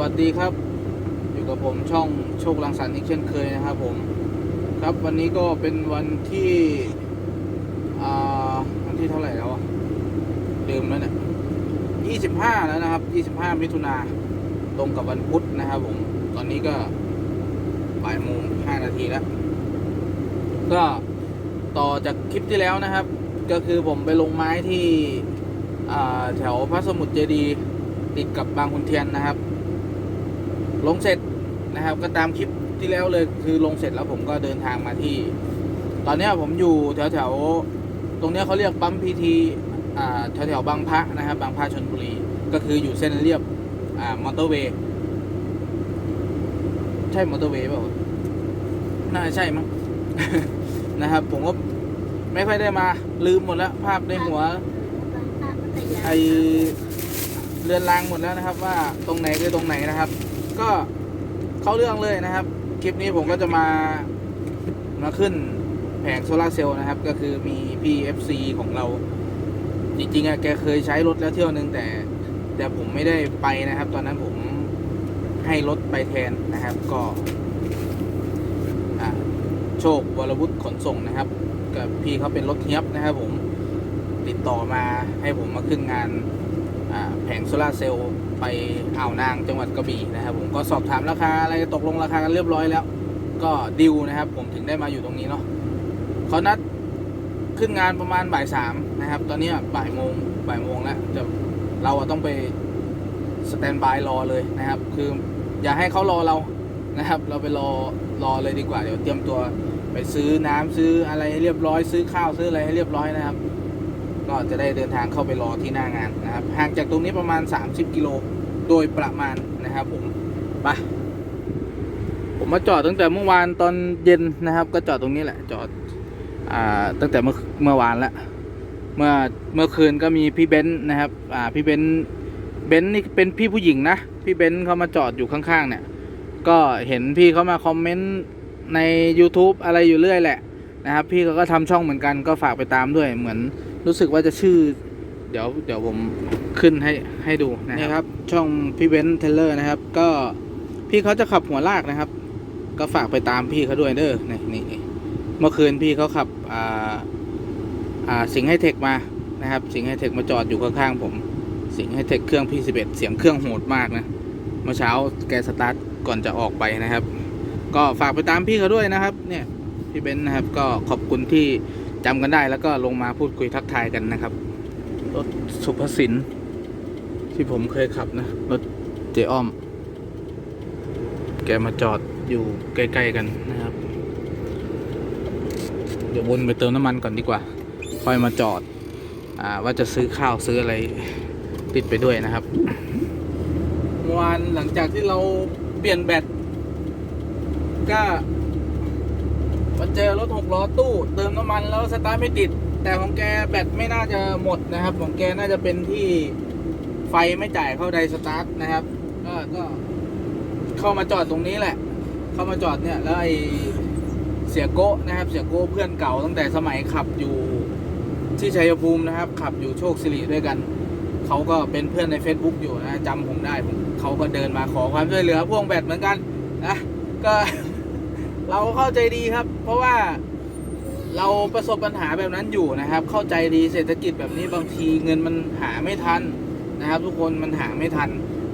วัสดีครับ อยู่กับผมช่องโชคลังสรรค์อีกเช่นเคยนะครับผมครับวันนี้ก็เป็นวันที่อ่าวันที่เท่าไหร่แล้วอะลืมแล้วเนี่ยยี่สิบห้าแล้วนะครับยี่สิบห้ามิถุนาตรงกับวันพุธนะครับผมตอนนี้ก็บ่ายโมงห้านาทีแล้ว ก็ต่อจากคลิปที่แล้วนะครับ ก็คือผมไปลงไม้ที่แถวพระสมุทรเจดี ติดกับบางขุนเทียนนะครับ ลงเสร็จนะครับ ก็ตามคลิปที่แล้วเลยคือลงเสร็จแล้วผมก็เดินทางมาที่ ตอนเนี้ยผมอยู่แถวแถวๆตรงเนี้ยเขาเรียกปั๊มพีทีอ่าแถวแถวๆบางพระนะครับ บางพระชนบุรี ก็คืออยู่เส้นเรียบอ่ามอเตอร์เวย์ใช่มอเตอร์เวย์เปล่าน่าจะใช่มั้งนะครับ ผมก็ไม่ค่อยได้มาลืมหมดแล้ว ภาพในหัวไอเรือนรางหมดแล้วนะครับ ว่าตรงไหนคือตรงไหนนะครับ ก็เข้าเรื่องเลยนะครับ คลิปนี้ผมก็จะมามาขึ้นแผงโซลาร์เซลล์นะครับ ก็คือมี PFC ของเรา จริงๆอะแกเคยใช้รถแล้วเที่ยวนึงแต่ แต่ผมไม่ได้ไปนะครับ ตอนนั้นผมให้รถไปแทนนะครับ ก็โชควรวุฒิขนส่งนะครับกับพี่เขาเป็นรถเทียบนะครับผมติดต่อมาให้ผมมาขึ้นงานแผงโซลาร์เซลล์ ไปอ่าวนางจังหวัดกระบี่นะครับ ผมก็สอบถามราคาอะไรตกลงราคากันเรียบร้อยแล้ว ก็ดิวนะครับ ผมถึงได้มาอยู่ตรงนี้เนาะเขานัดขึ้นงานประมาณบ่ายสามนะครับ ตอนนี้บ่ายโมงบ่ายโมงแล้วจะเราต้องไปสแตนบายรอเลยนะครับ คืออย่าให้เขารอเรานะครับ เราไปรอรอเลยดีกว่าเดี๋ยวเตรียมตัวไปซื้อน้ำซื้ออะไรให้เรียบร้อย ซื้อข้าวซื้ออะไรให้เรียบร้อยนะครับ ก็จะได้เดินทางเข้าไปรอที่หน้างานนะครับห่างจากตรงนี้ประมาณ 30 กิโลโดยประมาณนะครับผมไปผมมาจอดตั้งแต่เมื่อวานตอนเย็นนะครับ ก็จอดตรงนี้แหละจอดอ่าตั้งแต่เมื่อเมื่อวานล้วเมื่อเมื่อคืนก็มีพี่เบนซ์นะครับอ่าพี่เบนซ์เบนซ์นี่เป็นพี่ผู้หญิงนะพี่เบนซ์เขามาจอดอยู่ข้างๆเนี่ยก็เห็นพี่เขามาคอมเมนต์ใน YouTube อะไรอยู่เรื่อยแหละนะครับ พี่เขาก็ทำช่องเหมือนกันก็ฝากไปตามด้วยเหมือน รู้สึกว่าจะชื่อ เดี๋ยวเดี๋ยวผมขึ้นให้ให้ดูนะครับนี่ครับ ช่องพี่เบนซ์เทเลอร์นะครับ ก็พี่เขาจะขับหัวลากนะครับ ก็ฝากไปตามพี่เขาด้วยเด้อนี่นี่นี่เมื่อคืนพี่เขาขับอ่าอ่าสิงห์ไฮเทคมานะครับ สิงห์ไฮเทคมาจอดอยู่ข้างๆผมสิงห์ไฮเทคเครื่องพี่สิบเอ็ดเสียงเครื่องโหดมากนะเมื่อเช้าแกสตาร์ทก่อนจะออกไปนะครับ ก็ฝากไปตามพี่เขาด้วยนะครับ เนี่ยพี่เบนซ์นะครับก็ขอบคุณที่ จำกันได้แล้วก็ลงมาพูดคุยทักทายกันนะครับ รถสุภสินที่ผมเคยขับนะ รถเจอ้อม แกมาจอดอยู่ใกล้ ๆ กันนะครับ เดี๋ยววนไปเติมน้ำมันก่อนดีกว่า ค่อยมาจอดอ่าว่าจะซื้อข้าวซื้ออะไรติดไปด้วยนะครับเมื่อวานหลังจากที่เราเปลี่ยนแบตก็ มาเจอรถหกล้อตู้ เติมน้ำมันแล้วสตาร์ทไม่ติด แต่ของแกแบตไม่น่าจะหมดนะครับ ของแกน่าจะเป็นที่ไฟไม่จ่ายเข้าไดสตาร์ทนะครับก็ก็เข้ามาจอดตรงนี้แหละ เข้ามาจอดเนี่ยแล้วไอเสียโก้นะครับ เสียโก้เพื่อนเก่าตั้งแต่สมัยขับอยู่ที่ชัยภูมินะครับ ขับอยู่โชคสิริด้วยกันเขาก็เป็นเพื่อนใน Facebook อยู่นะจำผมได้ผมเขาก็เดินมาขอความช่วยเหลือพ่วงแบตเหมือนกันนะก็ เราเข้าใจดีครับ เพราะว่าเราประสบปัญหาแบบนั้นอยู่นะครับ เข้าใจดีเศรษฐกิจแบบนี้บางทีเงินมันหาไม่ทันนะครับ ทุกคนมันหาไม่ทัน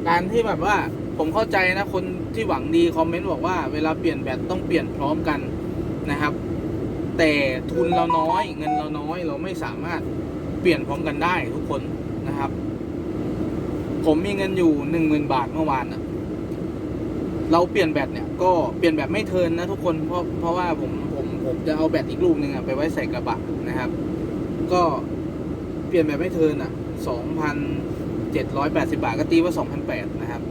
การที่แบบว่าผมเข้าใจนะคนที่หวังดีคอมเมนต์บอกว่าเวลาเปลี่ยนแบตต้องเปลี่ยนพร้อมกันนะครับ แต่ทุนเราน้อย เงินเราน้อยเราไม่สามารถเปลี่ยนพร้อมกันได้ทุกคนนะครับ ผมมีเงินอยู่หนึ่งหมื่นบาทเมื่อวานอะ เราเปลี่ยนแบตเนี่ยก็เปลี่ยนแบบไม่เทินนะทุกคนเพราะเพราะว่าผมผมผมจะเอาแบตอีกลูกหนึ่งอะไปไว้ใส่กระบะนะครับ ก็เปลี่ยนแบบไม่เทินอะสองพันเจ็ดร้อยแปดสิบาทก็ตีว่าสองพันแปดนะครับ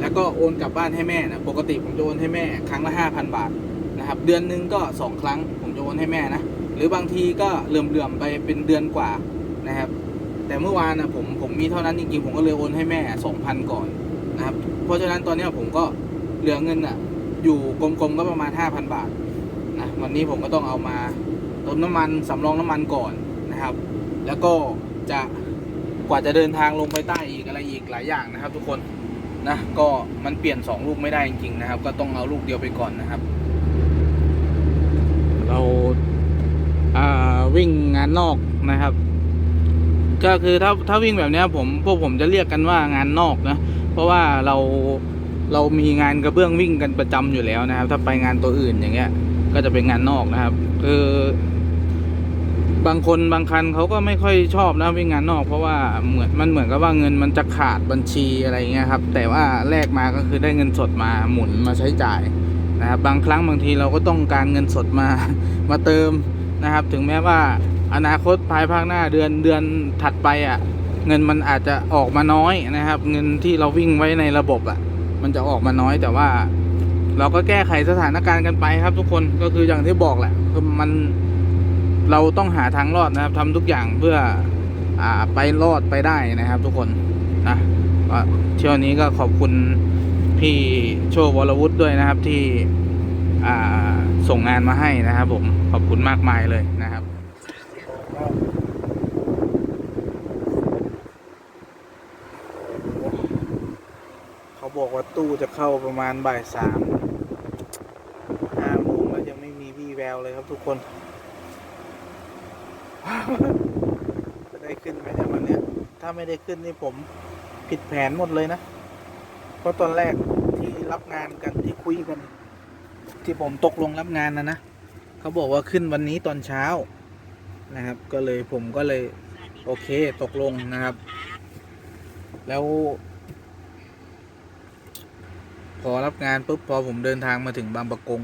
แล้วก็โอนกลับบ้านให้แม่นะปกติผมจะโอนให้แม่ครั้งละห้าพันบาทนะครับ เดือนหนึ่งก็สองครั้ง ผมจะโอนให้แม่นะหรือบางทีก็เหลื่อมๆไปเป็นเดือนกว่านะครับ แต่เมื่อวานนะผมผมมีเท่านั้นจริงๆผมก็เลยโอนให้แม่สองพันก่อนนะครับ เพราะฉะนั้นตอนนี้ผมก็ เหลือเงินอะ อยู่กลมๆก็ประมาณ 5,000 บาทนะวันนี้ผมก็ต้องเอามาเติมน้ำมันสำรองน้ำมันก่อนนะครับ แล้วก็จะกว่าจะเดินทางลงไปใต้อีกอะไรอีกหลายอย่างนะครับ ทุกคนนะก็มันเปลี่ยนสองลูกไม่ได้จริงๆนะครับ ก็ต้องเอาลูกเดียวไปก่อนนะครับ เราอ่าวิ่งงานนอกนะครับ ก็คือถ้าถ้าวิ่งแบบนี้ผมพวกผมจะเรียกกันว่างานนอกนะ เพราะว่าเรา เรามีงานกระเบื้องวิ่งกันประจำอยู่แล้วนะครับ ถ้าไปงานตัวอื่นอย่างเงี้ย ก็จะเป็นงานนอกนะครับคือบางคนบางคันเขาก็ไม่ค่อยชอบนะวิ่งงานนอก เพราะว่าเหมือนมันเหมือนกับว่าเงินมันจะขาดบัญชีอะไรเงี้ยครับ แต่ว่าแลกมาก็คือได้เงินสดมาหมุนมาใช้จ่ายนะครับบางครั้งบางทีเราก็ต้องการเงินสดมามาเติมนะครับ ถึงแม้ว่าอนาคตภายภาคหน้าเดือนเดือนถัดไปอะ เงินมันอาจจะออกมาน้อยนะครับ เงินที่เราวิ่งไว้ในระบบอะ มันจะออกมาน้อยแต่ว่า เราก็แก้ไขสถานการณ์กันไปครับ ทุกคนก็คืออย่างที่บอกแหละคือมันเราต้องหาทางรอดนะครับทำทุกอย่างเพื่ออ่าไปรอดไปได้นะครับ ทุกคนนะก็เที่ยวนี้ก็ขอบคุณพี่โชควรวุฒิด้วยนะครับที่อ่าส่งงานมาให้นะครับ ผมขอบคุณมากมายเลยนะครับ เขาบอกว่า ตู้จะเข้าประมาณบ่ายสามห้าโมงแล้วยังไม่มีวี่แววเลยครับทุกคน จะได้ขึ้นไหมเนี่ยวันเนี้ย ถ้าไม่ได้ขึ้นนี่ผมผิดแผนหมดเลยนะ เพราะตอนแรกที่รับงานกันที่คุยกัน ที่ผมตกลงรับงานนะนะเขาบอกว่าขึ้นวันนี้ตอนเช้านะครับ ก็เลยผมก็เลย โอเคตกลงนะครับ แล้ว พอรับงานปุ๊บพอผมเดินทางมาถึงบางประกง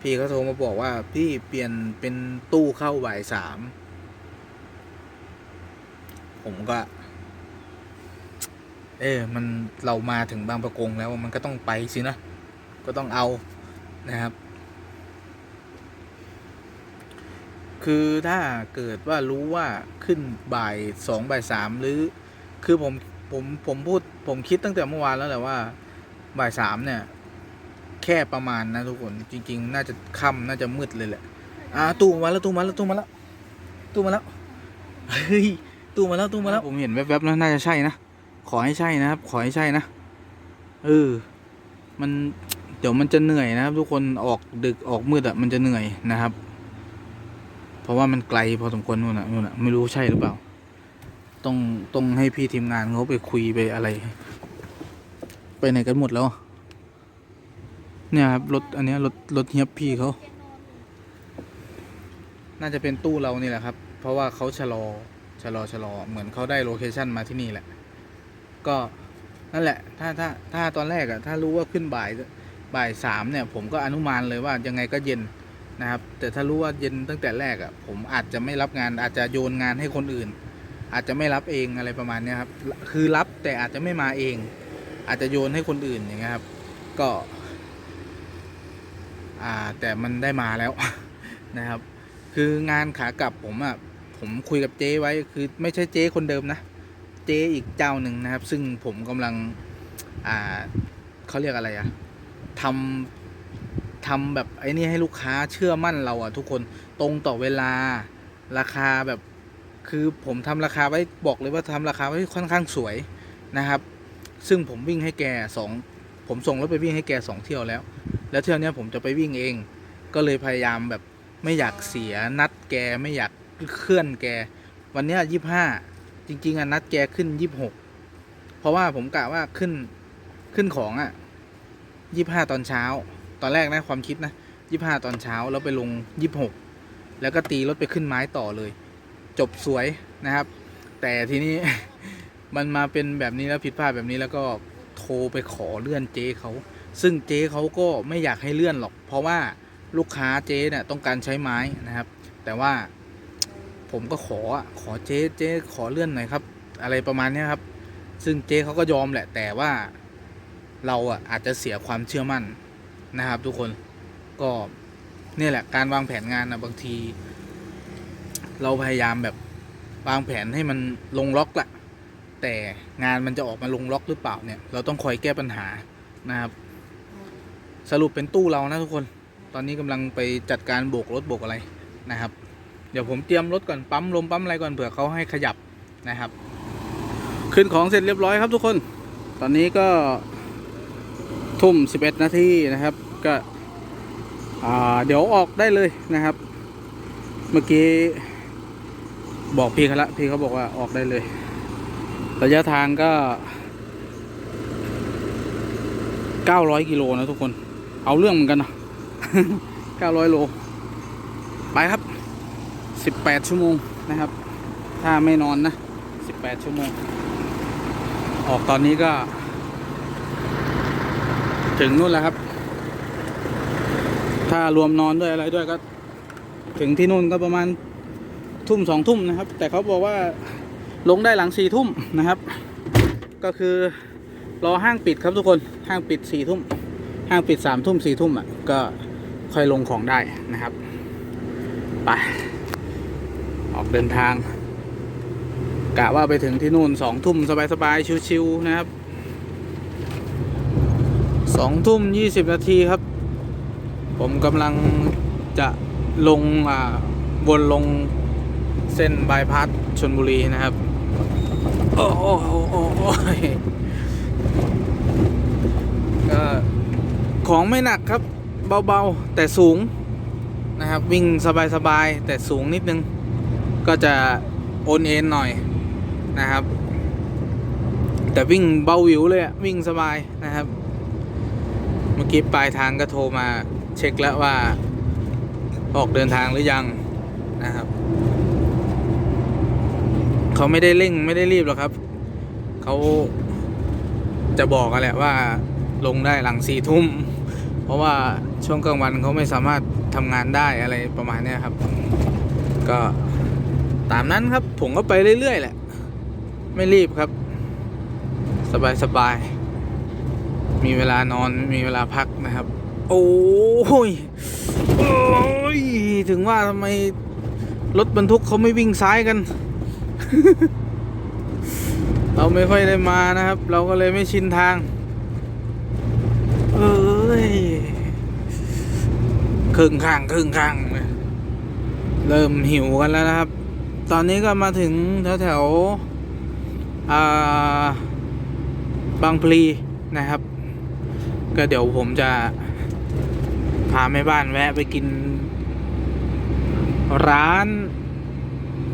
พี่เขาโทรมาบอกว่าพี่เปลี่ยนเป็นตู้เข้าบ่ายสามผมก็ เออมันเรามาถึงบางประกงแล้วมันก็ต้องไปสินะ ก็ต้องเอานะครับ คือถ้าเกิดว่ารู้ว่าขึ้นบ่ายสองบ่ายสามหรือ คือผมผมผมพูดผมคิดตั้งแต่เมื่อวานแล้วแหละว่า บ่ายสามเนี่ย แค่ประมาณนะทุกคนจริง ๆ น่าจะค่ำน่าจะมืดเลยแหละอ่าตู้มาแล้วตู้มาแล้วตู้มาแล้วตู้มาแล้วเฮ้ยตู้มาแล้วตู้มาแล้วผมเห็นแวบๆแล้วน่าจะใช่นะขอให้ใช่นะครับ ขอให้ใช่นะเออมันเดี๋ยวมันจะเหนื่อยนะครับ ทุกคนออกดึกออกมืดอะมันจะเหนื่อยนะครับ เพราะว่ามันไกลพอสมควรนู่นน่ะนู่นน่ะไม่รู้ใช่หรือเปล่า ต้องต้องให้พี่ทีมงานเขาไปคุยไปอะไร ไปไหนกันหมดแล้ว เนี่ยครับรถอันนี้รถรถเฮียบพี่เขา น่าจะเป็นตู้เรานี่แหละครับ เพราะว่าเขาชะลอชะลอชะลอเหมือนเขาได้โลเคชันมาที่นี่แหละ ก็นั่นแหละ ถ้าถ้าถ้าตอนแรกอะถ้ารู้ว่าขึ้นบ่ายบ่ายสามเนี่ย ผมก็อนุมานเลยว่ายังไงก็เย็นนะครับ แต่ถ้ารู้ว่าเย็นตั้งแต่แรกอะผมอาจจะไม่รับงาน อาจจะโยนงานให้คนอื่น อาจจะไม่รับเองอะไรประมาณนี้ครับ คือรับแต่อาจจะไม่มาเอง อาจจะโยนให้คนอื่นอย่างเงี้ยครับ ก็ อ่าแต่มันได้มาแล้วนะครับ คืองานขากลับผมอะ่ะผมคุยกับเจ๊ไว้คือไม่ใช่เจ๊คนเดิมนะ เจ๊อีกเจ้าหนึ่งนะครับ ซึ่งผมกำลัง อ่าเขาเรียกอะไรอะทำทำแบบไอ้นี่ให้ลูกค้าเชื่อมั่นเราอะทุกคนตรงต่อเวลาราคาแบบคือผมทำราคาไว้บอกเลยว่าทำราคาไว้ค่อนข้างสวยนะครับ ซึ่งผมวิ่งให้แกสองผมส่งรถไปวิ่งให้แกสองเที่ยวแล้ว แล้วเที่ยวเนี้ยผมจะไปวิ่งเอง ก็เลยพยายามแบบไม่อยากเสียนัดแกไม่อยากเคลื่อนแก วันเนี้ยี่ห้าจริง ๆอะนัดแกขึ้นยี่หกเพราะว่าผมกะว่าขึ้นขึ้นของอะยี่ห้าตอนเช้า ตอนแรกนะความคิดนะยี่ห้าตอนเช้าแล้วไปลงยี่หกแล้วก็ตีรถไปขึ้นไม้ต่อเลย จบสวยนะครับ แต่ทีนี้ มันมาเป็นแบบนี้แล้วผิดพลาดแบบนี้แล้วก็โทรไปขอเลื่อนเจ๊เขาซึ่งเจ๊เขาก็ไม่อยากให้เลื่อนหรอก เพราะว่าลูกค้าเจ๊เนี่ยต้องการใช้ไม้นะครับ แต่ว่าผมก็ขอขอเจ๊เจ๊ขอเลื่อนหน่อยครับ อะไรประมาณนี้ครับ ซึ่งเจ๊เขาก็ยอมแหละ แต่ว่าเราอะอาจจะเสียความเชื่อมั่นนะครับ ทุกคนก็เนี่ยแหละการวางแผนงานนะบางที เราพยายามแบบวางแผนให้มันลงล็อกแหละ แต่งานมันจะออกมาลงล็อกหรือเปล่าเนี่ย เราต้องคอยแก้ปัญหานะครับ สรุปเป็นตู้เรานะทุกคน ตอนนี้กำลังไปจัดการโบกรถโบกอะไรนะครับ เดี๋ยวผมเตรียมรถก่อนปั๊มลมปั๊มอะไรก่อนเผื่อเขาให้ขยับนะครับ ขึ้นของเสร็จเรียบร้อยครับทุกคน ตอนนี้ก็ทุ่มสิบเอ็ดนาทีนะครับ ก็เดี๋ยวออกได้เลยนะครับ เมื่อกี้บอกพี่เขาละพี่เขาบอกว่าออกได้เลย ระยะทางก็900กิโลนะทุกคน เอาเรื่องเหมือนกันนะ900โล ไปครับ18ชั่วโมงนะครับ ถ้าไม่นอนนะ18ชั่วโมง ออกตอนนี้ก็ ถึงนู่นแล้วครับ ถ้ารวมนอนด้วยอะไรด้วยก็ ถึงที่นู่นก็ประมาณทุ่มสองทุ่มนะครับ แต่เขาบอกว่า ลงได้หลังสี่ทุ่มนะครับ ก็คือรอห้างปิดครับทุกคนห้างปิดสี่ทุ่มห้างปิดสามทุ่มสี่ทุ่มอะก็ค่อยลงของได้นะครับไปออกเดินทางกะว่าไปถึงที่นู่นสองทุ่มสบายๆชิวๆนะครับสองทุ่มยี่สิบนาทีครับ ผมกำลังจะลงอ่าวนลงเส้นบายพาสชนบุรีนะครับ โอ้โอ้โอ้โอ้ก็ของไม่หนักครับ เบาๆ แต่สูงนะครับ วิ่งสบายๆ แต่สูงนิดนึง ก็จะโอนเอ็นหน่อยนะครับ แต่วิ่งเบาหวิวเลยอะวิ่งสบายนะครับ เมื่อกี้ปลายทางก็โทรมาเช็คแล้วว่า ออกเดินทางหรือยังนะครับ เขาไม่ได้เร่งไม่ได้รีบหรอกครับ เขาจะบอกกันแหละว่าลงได้หลังสี่ทุ่ม เพราะว่าช่วงกลางวันเขาไม่สามารถทำงานได้อะไรประมาณนี้ครับ ก็ตามนั้นครับ ผมก็ไปเรื่อยๆแหละ ไม่รีบครับ สบายๆมีเวลานอนมีเวลาพักนะครับ โอ้ยโอ้ย ถึงว่าทำไมรถบรรทุกเขาไม่วิ่งซ้ายกัน เราไม่ค่อยได้มานะครับ เราก็เลยไม่ชินทาง เอ้ยครึ่งข้างครึ่งข้างเลยเริ่มหิวกันแล้วนะครับ ตอนนี้ก็มาถึงแถวแถวบางพลีนะครับ ก็เดี๋ยวผมจะพาแม่บ้านแวะไปกินร้าน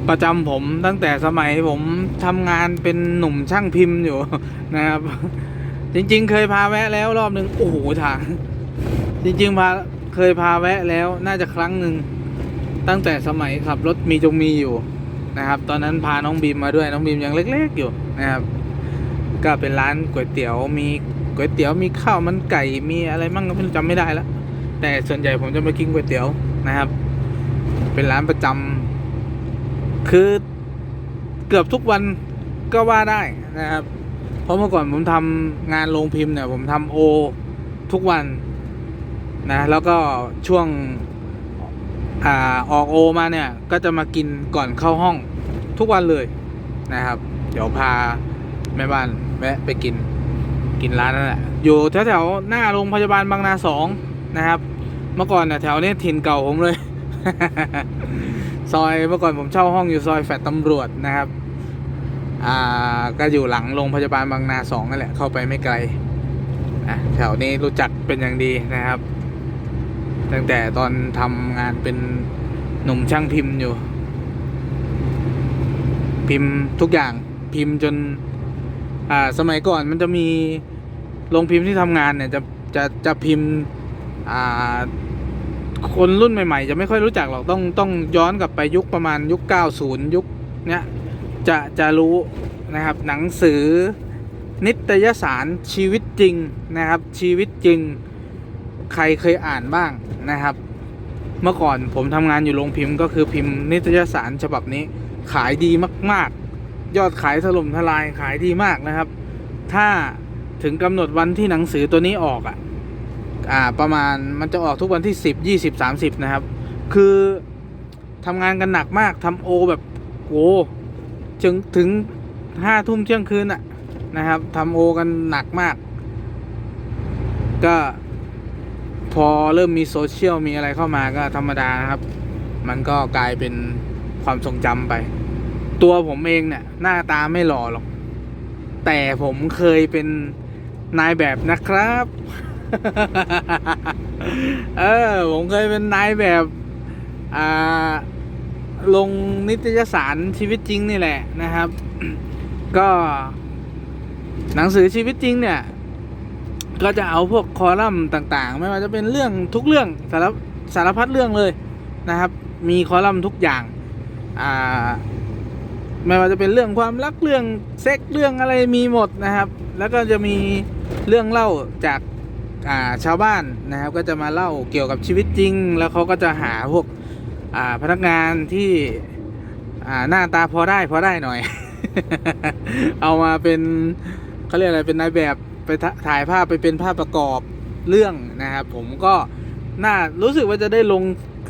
ประจำผมตั้งแต่สมัยผมทำงานเป็นหนุ่มช่างพิมพ์อยู่นะครับ จริง ๆ เคยพาแวะแล้วรอบหนึ่งโอ้โหทางจริง ๆ พาเคยพาแวะแล้วน่าจะครั้งหนึ่งตั้งแต่สมัยขับรถมีจงมีอยู่นะครับ ตอนนั้นพาน้องบีมมาด้วยน้องบีมยังเล็ก ๆ อยู่นะครับ ก็เป็นร้านก๋วยเตี๋ยวมีก๋วยเตี๋ยวมีข้าวมันไก่มีอะไรมั่งก็ไม่จำไม่ได้แล้วแต่ส่วนใหญ่ผมจะมากินก๋วยเตี๋ยวนะครับ เป็นร้านประจำ คือเกือบทุกวันก็ว่าได้นะครับ เพราะเมื่อก่อนผมทำงานโรงพิมพ์เนี่ย ผมทำโอ ทุกวันนะ แล้วก็ช่วงอ่าออกโอมาเนี่ย ก็จะมากินก่อนเข้าห้องทุกวันเลยนะครับ เดี๋ยวพาแม่บ้านแวะไปกินกินร้านนั่นแหละอยู่แถวๆหน้าโรงพยาบาลบางนาสองนะครับ เมื่อก่อนเนี่ยแถวนี้ถิ่นเก่าผมเลย ซอยเมื่อก่อนผมเช่าห้องอยู่ซอยแฟดตำรวจนะครับ อ่าก็อยู่หลังโรงพยาบาลบางนาสองนั่นแหละเข้าไปไม่ไกลอะแถวนี้รู้จักเป็นอย่างดีนะครับ ตั้งแต่ตอนทำงานเป็นหนุ่มช่างพิมพ์อยู่ พิมพ์ทุกอย่างพิมพ์จน อ่าสมัยก่อนมันจะมีโรงพิมพ์ที่ทำงานเนี่ยจะจะจะพิมพ์อ่า คนรุ่นใหม่ๆ จะไม่ค่อยรู้จักหรอกต้องต้องย้อนกลับไปยุคประมาณยุค 90 ยุคเนี้ยจะจะรู้นะครับหนังสือนิตยสารชีวิตจริงนะครับ ชีวิตจริงใครเคยอ่านบ้างนะครับ เมื่อก่อนผมทำงานอยู่โรงพิมพ์ก็คือพิมพ์นิตยสารฉบับนี้ขายดีมาก ๆ ยอดขายถล่มทลายขายดีมากนะครับ ถ้าถึงกำหนดวันที่หนังสือตัวนี้ออกอะ อ่าประมาณมันจะออกทุกวันที่สิบยี่สิบสามสิบนะครับ คือทำงานกันหนักมากทำโอแบบโอ้ถึงถึงห้าทุ่มเที่ยงคืนอะนะครับทำโอกันหนักมาก ก็พอเริ่มมีโซเชียลมีอะไรเข้ามาก็ธรรมดานะครับ มันก็กลายเป็นความทรงจำไป ตัวผมเองเนี่ย หน้าตาไม่หล่อหรอก แต่ผมเคยเป็นนายแบบนะครับ เออ ผมเคยเป็นนายแบบ อ่า ลงนิตยสารชีวิตจริงนี่แหละนะครับ ก็ หนังสือชีวิตจริงเนี่ย ก็จะเอาพวกคอลัมน์ต่างๆ ไม่ว่าจะเป็นเรื่องทุกเรื่องสารสารพัดเรื่องเลยนะครับ มีคอลัมน์ทุกอย่าง อ่า ไม่ว่าจะเป็นเรื่องความรักเรื่องเซ็กเรื่องอะไรมีหมดนะครับ แล้วก็จะมีเรื่องเล่าจาก ชาวบ้านนะครับก็จะมาเล่าเกี่ยวกับชีวิตจริง แล้วเขาก็จะหาพวกพนักงานที่หน้าตาพอได้พอได้หน่อย เอามาเป็นเขาเรียกอะไรเป็นนายแบบไปถ่ายภาพไปเป็นภาพประกอบเรื่องนะครับผมก็น่ารู้สึกว่าจะได้ลง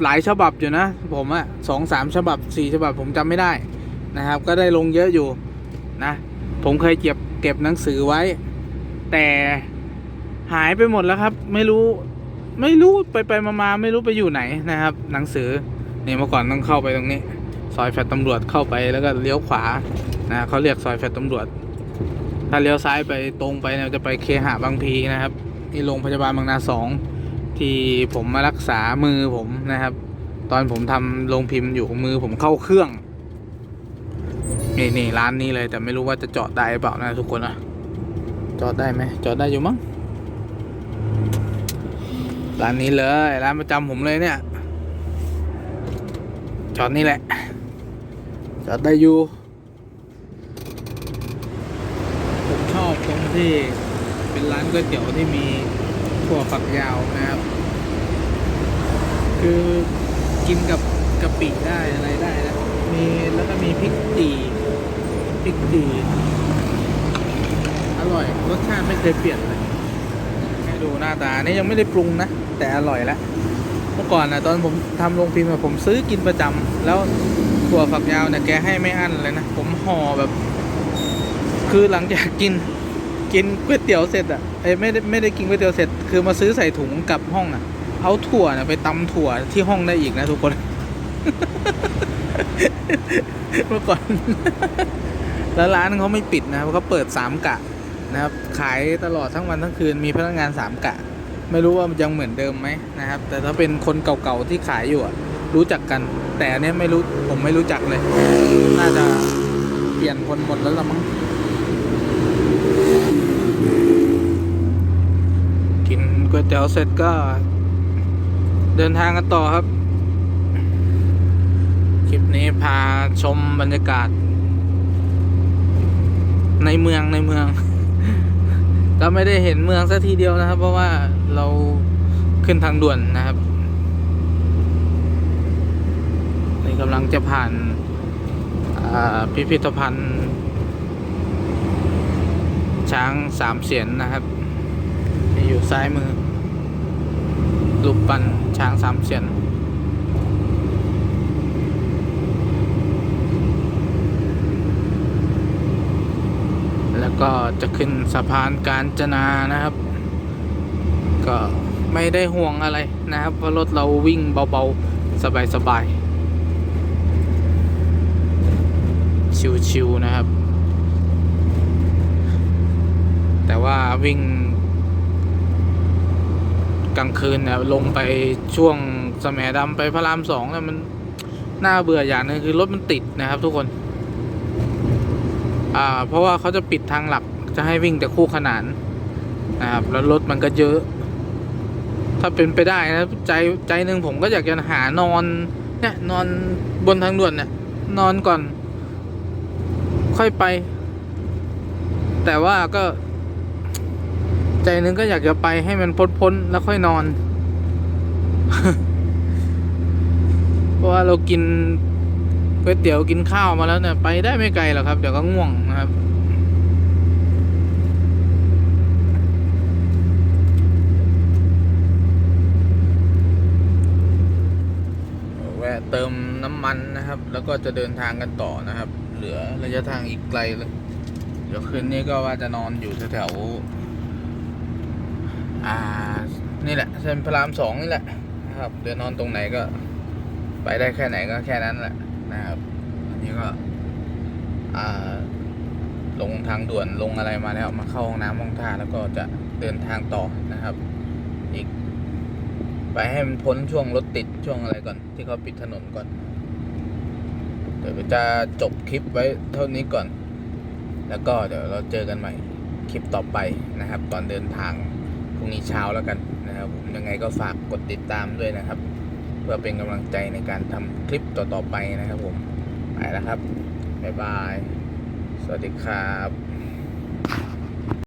หลายฉบับอยู่นะ ผมอะสองสามฉบับสี่ฉบับผมจำไม่ได้นะครับ ก็ได้ลงเยอะอยู่นะ ผมเคยเก็บเก็บหนังสือไว้ แต่ หายไปหมดแล้วครับ ไม่รู้ไม่รู้ไปไปมามาไม่รู้ไปอยู่ไหนนะครับ หนังสือเนี่ยเมื่อก่อนต้องเข้าไปตรงนี้ ซอยแฟดตำรวจเข้าไปแล้วก็เลี้ยวขวานะเขาเรียกซอยแฟดตำรวจ ถ้าเลี้ยวซ้ายไปตรงไปเนี่ยจะไปเคหะบางพีนะครับที่โรงพยาบาลบางนาสองที่ผมมารักษามือผมนะครับ ตอนผมทำโรงพิมพ์อยู่มือผมเข้าเครื่องนี่นี่ร้านนี้เลยแต่ไม่รู้ว่าจะจอดได้เปล่านะทุกคนนะจอดได้ไหมจอดได้อยู่มั้ง ร้านนี้เลยร้านประจำผมเลยเนี่ย จอดนี่แหละ จอดได้อยู่ ผมชอบตรงที่เป็นร้านก๋วยเตี๋ยวที่มีถั่วฝักยาวนะครับ คือกินกับกะปิได้อะไรได้นะมีแล้วก็มีพริกจีพริกจีอร่อย รสชาติไม่เคยเปลี่ยนเลยให้ดูหน้าตา นี่ยังไม่ได้ปรุงนะ แต่อร่อยแล้วเมื่อก่อนนะตอนผมทำโรงพิมพ์ผมซื้อกินประจำแล้วถั่วฝักยาวเนี่ยแกให้ไม่อั้นเลยนะ ผมห่อแบบ คือหลังจากกินกินก๋วยเตี๋ยวเสร็จอะเอ้ยไม่ได้ไม่ได้กินก๋วยเตี๋ยวเสร็จ คือมาซื้อใส่ถุงกลับห้องอะ เอาถั่วเนี่ยไปตำถั่วที่ห้องได้อีกนะทุกคน เมื่อก่อน แล้วร้านเขาไม่ปิดนะครับเขาเปิดสามกะนะครับ ขายตลอดทั้งวันทั้งคืนมีพนักงานสามกะ ไม่รู้ว่ามันยังเหมือนเดิมไหมนะครับ แต่ถ้าเป็นคนเก่าๆที่ขายอยู่รู้จักกัน แต่อันเนี้ยไม่รู้ผมไม่รู้จักเลย น่าจะเปลี่ยนคนหมดแล้วละมั้งกินก๋วยเตี๋ยวเสร็จก็ เดินทางกันต่อครับ คลิปนี้พาชมบรรยากาศ ในเมืองในเมือง ก็ไม่ได้เห็นเมืองสักทีเดียวนะครับ เพราะว่าเราขึ้นทางด่วนนะครับนี่กำลังจะผ่านพิพิธภัณฑ์ ช้างสามเสียนนะครับที่อยู่ซ้ายมือรูปปั้นช้างสามเสียน แล้ว ก็จะขึ้นสะพานกาญจนานะครับ ก็ไม่ได้ห่วงอะไรนะครับเพราะรถเราวิ่งเบาๆ สบายๆ ชิวๆนะครับ แต่ว่าวิ่งกลางคืนเนี่ยลงไปช่วงสมดำไปพระรามสองเนี่ยมันน่าเบื่ออย่างหนึงคือรถมันติดนะครับทุกคน เพราะว่าเขาจะปิดทางหลักจะให้วิ่งแต่คู่ขนานนะครับแล้วรถมันก็เยอะ ถ้าเป็นไปได้นะใจใจหนึ่งผมก็อยากจะหานอนเนี่ยนอนบนทางด่วนเนี่ยนอนก่อน ค่อยไป แต่ว่าก็ ใจหนึงก็อยากจะไปให้มันพ้นๆแล้วค่อยนอน เพราะว่าเรากิน ก๋วยเตี๋ยวกินข้าวมาแล้วเนี่ยไปได้ไม่ไกลหรอกครับ เดี๋ยวก็ง่วงนะครับแวะเติมน้ำมันนะครับ แล้วก็จะเดินทางกันต่อนะครับ เหลือระยะทางอีกไกลเลย เดี๋ยวคืนนี้ก็ว่าจะนอนอยู่แถวๆอ่า นี่แหละเส้นพระรามสองนี่แหละนะครับเดี๋ยวนอนตรงไหนก็ไปได้แค่ไหนก็แค่นั้นแหละ นะครับ อันนี้ก็ อ่า ลงทางด่วนลงอะไรมาแล้วมาเข้าห้องน้ำห้องท่าแล้วก็จะเดินทางต่อนะครับ อีก ไปให้มันพ้นช่วงรถติดช่วงอะไรก่อน ที่เขาปิดถนนก่อน เดี๋ยวจะจบคลิปไว้เท่านี้ก่อน แล้วก็เดี๋ยวเราเจอกันใหม่คลิปต่อไปนะครับ ตอนเดินทางพรุ่งนี้เช้าแล้วกันนะครับผมยังไงก็ฝากกดติดตามด้วยนะครับ พื่อเป็นกำลังใจในการทำคลิปต่อๆไปนะครับผม ไปแล้วครับ บ๊ายบาย สวัสดีครับ